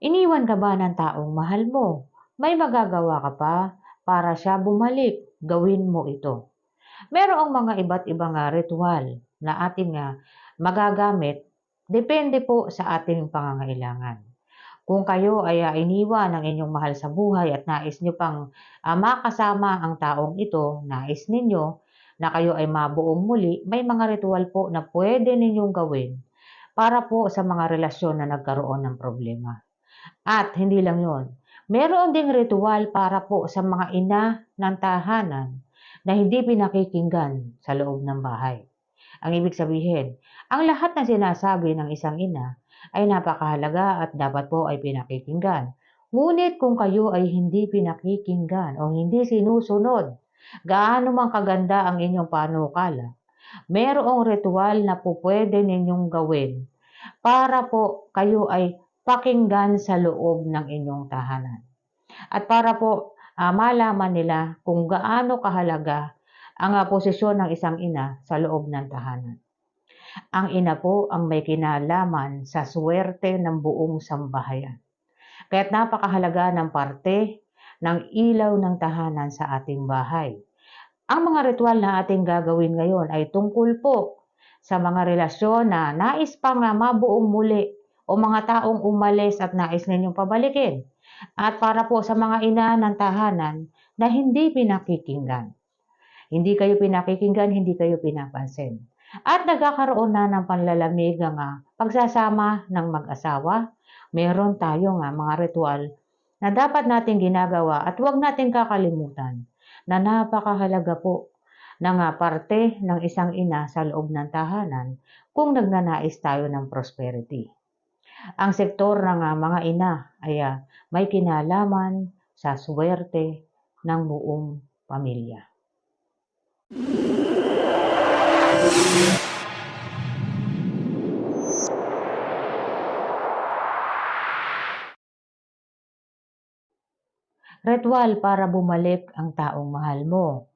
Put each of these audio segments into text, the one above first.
Iniwan ka ba ng taong mahal mo? May magagawa ka pa para siya bumalik. Gawin mo ito. Merong mga iba't ibang ah, ritual na ating ah, magagamit depende po sa ating pangangailangan. Kung kayo ay ah, iniwan ng inyong mahal sa buhay at nais nyo pang ah, makasama ang taong ito, nais ninyo na kayo ay mabuong muli, may mga ritual po na pwede ninyong gawin para po sa mga relasyon na nagkaroon ng problema. At hindi lang yon, meron ding ritual para po sa mga ina ng tahanan na hindi pinakikinggan sa loob ng bahay. Ang ibig sabihin, ang lahat na sinasabi ng isang ina ay napakahalaga at dapat po ay pinakikinggan. Ngunit kung kayo ay hindi pinakikinggan o hindi sinusunod, gaano man kaganda ang inyong panukala, merong ritual na po pwede ninyong gawin para po kayo ay pakinggan sa loob ng inyong tahanan. At para po ah, malaman nila kung gaano kahalaga ang ah, posisyon ng isang ina sa loob ng tahanan. Ang ina po ang may kinalaman sa swerte ng buong sambahayan. Kaya't napakahalaga ng parte ng ilaw ng tahanan sa ating bahay. Ang mga ritual na ating gagawin ngayon ay tungkol po sa mga relasyon na nais pang mabuong muli o mga taong umalis at nais ninyong pabalikin. At para po sa mga ina ng tahanan na hindi pinakikinggan. Hindi kayo pinakikinggan, hindi kayo pinapansin. At nagkakaroon na ng panlalamig ang ah, pagsasama ng mag-asawa. Meron tayong ah, mga ritual na dapat natin ginagawa at huwag natin kakalimutan na napakahalaga po ng ah, parte ng isang ina sa loob ng tahanan kung nagnanais tayo ng prosperity. Ang sektor ng mga ina ay may kinalaman sa swerte ng buong pamilya. Ritual para bumalik ang taong mahal mo.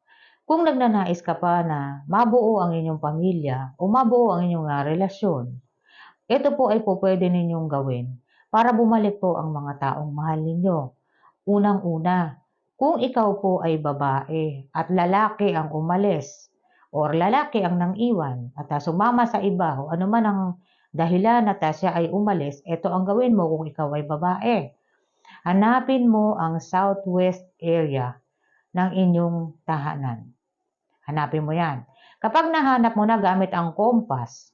Kung nagnanais ka pa na mabuo ang inyong pamilya o mabuo ang inyong ah, relasyon, ito po ay po pwede ninyong gawin para bumalik po ang mga taong mahal ninyo. Unang-una, kung ikaw po ay babae at lalaki ang umalis or lalaki ang nang iwan at ah, sumama sa iba o ano man ang dahilan na siya ay umalis, ito ang gawin mo kung ikaw ay babae. Hanapin mo ang southwest area ng inyong tahanan. Hanapin mo yan. Kapag nahanap mo na gamit ang kompas,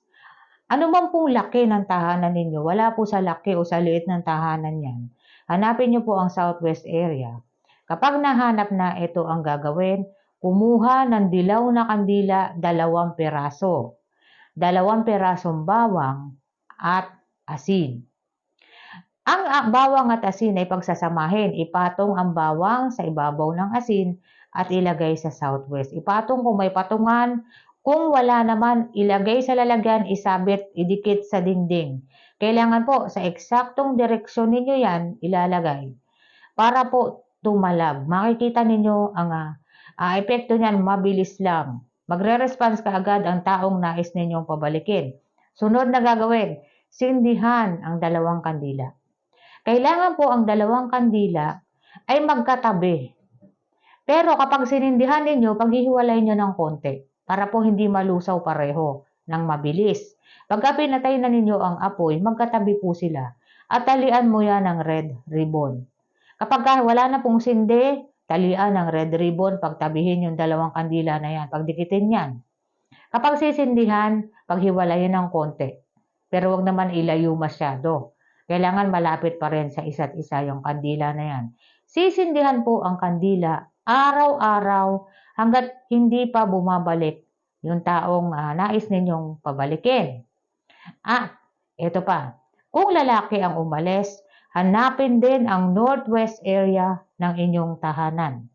ano man pong laki ng tahanan ninyo, wala po sa laki o sa liit ng tahanan yan. Hanapin niyo po ang southwest area. Kapag nahanap na ito ang gagawin, kumuha ng dilaw na kandila dalawang peraso. Dalawang perasong bawang at asin. Ang bawang at asin ay pagsasamahin. Ipatong ang bawang sa ibabaw ng asin at ilagay sa southwest. Ipatong kung may patungan. Kung wala naman, ilagay sa lalagyan, isabit, idikit sa dingding. Kailangan po sa eksaktong direksyon ninyo yan ilalagay para po tumalab. Makikita ninyo ang ah, epekto niyan mabilis lang. Magre-response ka agad ang taong nais ninyong pabalikin. Sunod na gagawin, sindihan ang dalawang kandila. Kailangan po ang dalawang kandila ay magkatabi. Pero kapag sinindihan ninyo, paghihiwalay nyo ng konti para po hindi malusaw pareho ng mabilis. Pagka pinatay na ninyo ang apoy, magkatabi po sila at talian mo yan ng red ribbon. Kapag ka wala na pong sindi, talian ng red ribbon, pagtabihin yung dalawang kandila na yan, pagdikitin yan. Kapag sisindihan, paghiwalayin ng konti. Pero wag naman ilayo masyado. Kailangan malapit pa rin sa isa't isa yung kandila na yan. Sisindihan po ang kandila araw-araw hanggat hindi pa bumabalik yung taong ah, nais ninyong pabalikin. At ito pa, kung lalaki ang umalis, hanapin din ang northwest area ng inyong tahanan.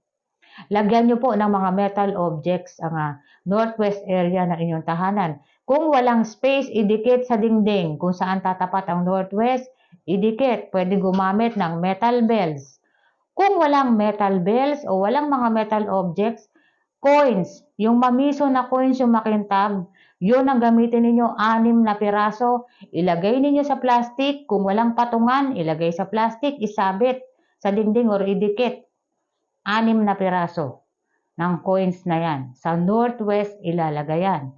Lagyan nyo po ng mga metal objects ang ah, northwest area ng inyong tahanan. Kung walang space, idikit sa dingding. Kung saan tatapat ang northwest, idikit. Pwede gumamit ng metal bells. Kung walang metal bells o walang mga metal objects, coins, yung mamiso na coins yung makintab, Yun ang gamitin ninyo, anim na piraso. Ilagay ninyo sa plastic. Kung walang patungan, ilagay sa plastic, isabit sa dingding or idikit. Anim na piraso ng coins na yan. Sa northwest, ilalagay yan.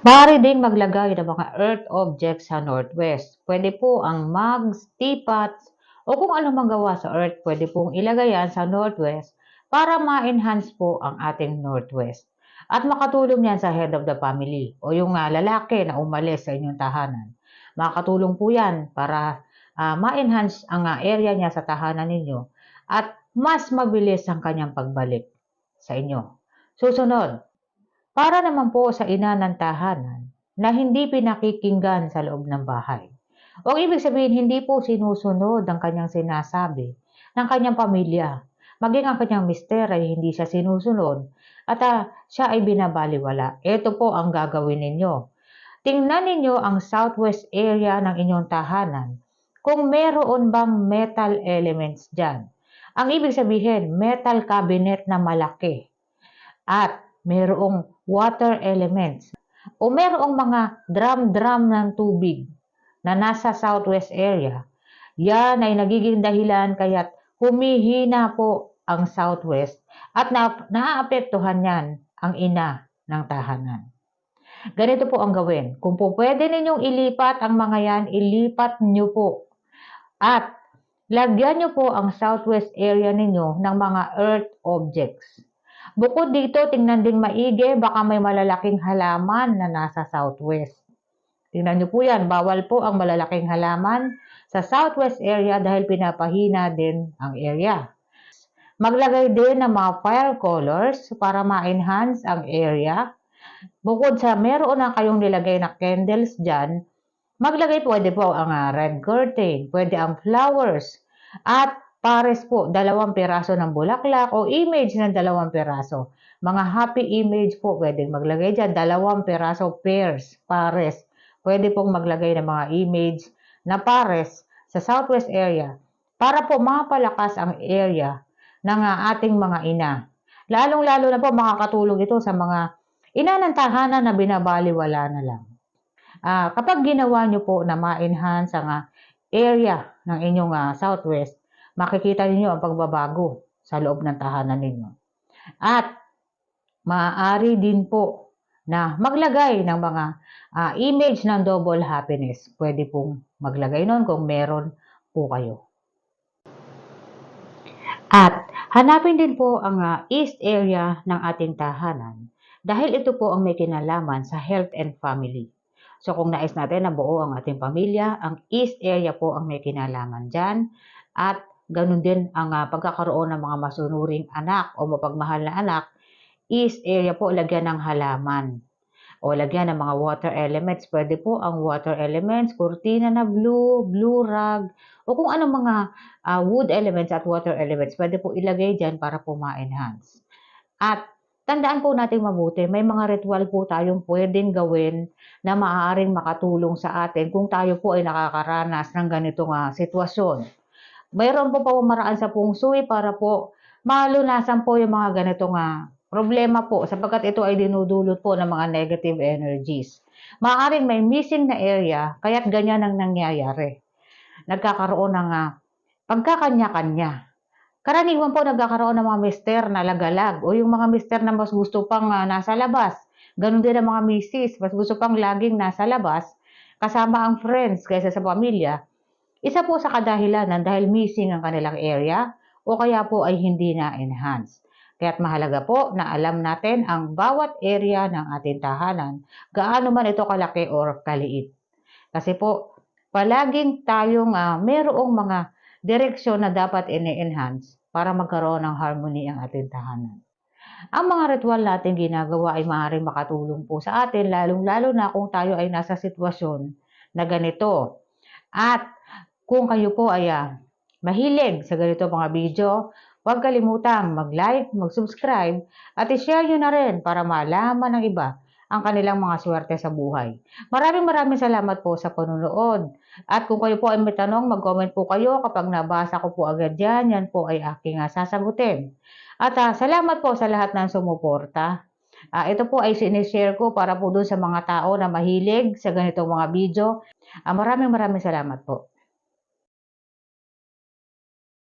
Maaari ding maglagay ng mga earth objects sa northwest. Pwede po ang mugs, teapots, o kung ano mang sa earth, pwede pong ilagay yan sa northwest para ma-enhance po ang ating northwest. At makatulong yan sa head of the family o yung ah, lalaki na umalis sa inyong tahanan. Makakatulong po yan para ah, ma-enhance ang ah, area niya sa tahanan ninyo at mas mabilis ang kanyang pagbalik sa inyo. Susunod, para naman po sa ina ng tahanan na hindi pinakikinggan sa loob ng bahay. O ibig sabihin, hindi po sinusunod ang kanyang sinasabi ng kanyang pamilya. Maging ang kanyang mister ay hindi siya sinusunod at ah, siya ay binabaliwala. Ito po ang gagawin ninyo. Tingnan ninyo ang southwest area ng inyong tahanan kung meron bang metal elements dyan. Ang ibig sabihin, metal cabinet na malaki at merong water elements o merong mga drum-drum ng tubig na nasa southwest area. Yan ay nagiging dahilan kaya't humihina po ang southwest at na, naaapektuhan yan ang ina ng tahanan. Ganito po ang gawin. Kung po pwede ninyong ilipat ang mga yan, ilipat nyo po. At lagyan nyo po ang southwest area ninyo ng mga earth objects. Bukod dito, tingnan din maigi, baka may malalaking halaman na nasa southwest. Tingnan nyo po yan, bawal po ang malalaking halaman sa southwest area dahil pinapahina din ang area. Maglagay din ng mga fire colors para ma-enhance ang area. Bukod sa meron na kayong nilagay na candles dyan, maglagay pwede po ang ah, red curtain, pwede ang flowers, at pares po, dalawang piraso ng bulaklak o image ng dalawang piraso. Mga happy image po, pwede maglagay dyan, dalawang piraso pairs, pares. Pwede pong maglagay ng mga image na pares sa southwest area para po mapalakas ang area ng ah, ating mga ina. Lalong-lalo na po makakatulong ito sa mga ina ng tahanan na binabaliwala na lang. Ah, kapag ginawa nyo po na ma-enhance ang ah, area ng inyong ah, southwest, makikita niyo ang pagbabago sa loob ng tahanan ninyo. At maaari din po na maglagay ng mga ah, image ng double happiness. Pwede pong maglagay nun kung meron po kayo. At hanapin din po ang ah, east area ng ating tahanan dahil ito po ang may kinalaman sa health and family. So kung nais natin na buo ang ating pamilya, ang east area po ang may kinalaman dyan at ganun din ang ah, pagkakaroon ng mga masunuring anak o mapagmahal na anak, east area po lagyan ng halaman o lagyan ng mga water elements. Pwede po ang water elements, kurtina na blue, blue rug, o kung anong mga ah, wood elements at water elements, pwede po ilagay dyan para po ma-enhance. At tandaan po natin mabuti, may mga ritual po tayong pwedeng gawin na maaaring makatulong sa atin kung tayo po ay nakakaranas ng ganitong ah, sitwasyon. Mayroon po pa maraan sa feng shui para po malunasan po yung mga ganitong ah, problema po sapagkat ito ay dinudulot po ng mga negative energies. Maaaring may missing na area kaya't ganyan ang nangyayari. Nagkakaroon ng ah, pagkakanya-kanya. Karaniwan po nagkakaroon ng mga mister na lagalag o yung mga mister na mas gusto pang ah, nasa labas. Ganon din ang mga misis, mas gusto pang laging nasa labas kasama ang friends kaysa sa pamilya. Isa po sa kadahilanan dahil missing ang kanilang area o kaya po ay hindi na-enhance. Kaya't mahalaga po na alam natin ang bawat area ng ating tahanan, gaano man ito kalaki or kaliit. Kasi po, palaging tayong ah, merong mga direksyon na dapat ini-enhance para magkaroon ng harmony ang ating tahanan. Ang mga ritual natin ginagawa ay maaaring makatulong po sa atin, lalong-lalo na kung tayo ay nasa sitwasyon na ganito. At kung kayo po ay ah, mahilig sa ganito mga video, huwag kalimutang mag-like, mag-subscribe, at i-share nyo na rin para malaman ng iba ang kanilang mga swerte sa buhay. Maraming maraming salamat po sa panunood. At kung kayo po ay may tanong, mag-comment po kayo. Kapag nabasa ko po agad yan, yan po ay aking ah, sasagutin. At ah, salamat po sa lahat ng sumuporta. Ah, ito po ay sinishare ko para po doon sa mga tao na mahilig sa ganitong mga video. Ah, maraming maraming salamat po.